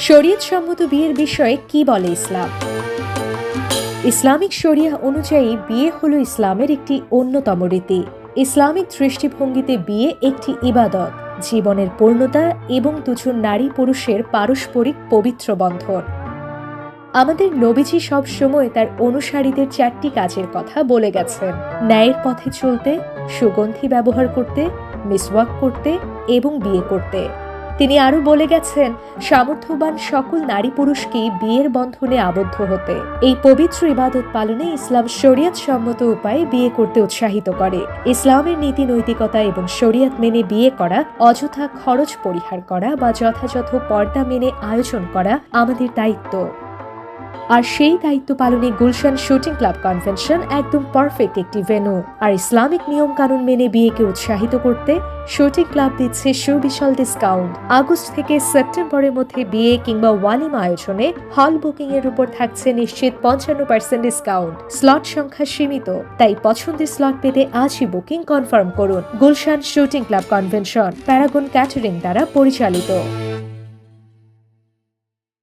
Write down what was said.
শরীয়ত সম্মত বিয়ের বিষয়ে কি বলে ইসলাম? ইসলামিক শরিয়া অনুযায়ী বিয়ে হলো ইসলামের একটি অন্যতম রীতি। ইসলামিক দৃষ্টিভঙ্গিতে বিয়ে একটি ইবাদত, জীবনের পূর্ণতা এবং দুজন নারী পুরুষের পারস্পরিক পবিত্র বন্ধন। আমাদের নবীজি সব সময় তার অনুসারীদের চারটি কাজের কথা বলে গেছেন। ন্যায়ের পথে চলতে, সুগন্ধি ব্যবহার করতে, মিসওয়াক করতে এবং বিয়ে করতে। তিনি আরও বলে গেছেন, সামর্থ্যবান সকল নারী পুরুষকেই বিয়ের বন্ধনে আবদ্ধ হতে। এই পবিত্র ইবাদত পালনে ইসলাম শরিয়ত সম্মত উপায়ে বিয়ে করতে উৎসাহিত করে। ইসলামের নীতি নৈতিকতা এবং শরিয়ত মেনে বিয়ে করা, অযথা খরচ পরিহার করা বা যথাযথ পর্দা মেনে আয়োজন করা আমাদের দায়িত্ব। আর সেই দায়িত্ব পালনে গুলশান শুটিং ক্লাব কনভেনশন একদম পারফেক্ট একটি ভেন্যু আর ইসলামিক নিয়ম কানুন মেনে বিয়েকে উৎসাহিত করতে শুটিং ক্লাব দিচ্ছে সুবিশাল ডিসকাউন্ট আগস্ট থেকে সেপ্টেম্বরের মধ্যে বিয়ে কিংবা ওয়ালিমা আয়োজনে হল বুকিং এর উপর থাকছে নিশ্চিত পঞ্চান্ন পার্সেন্ট ডিসকাউন্ট স্লট সংখ্যা সীমিত, তাই পছন্দের স্লট পেতে আজই বুকিং কনফার্ম করুন। Gulshan shooting club convention Paragon catering দ্বারা পরিচালিত।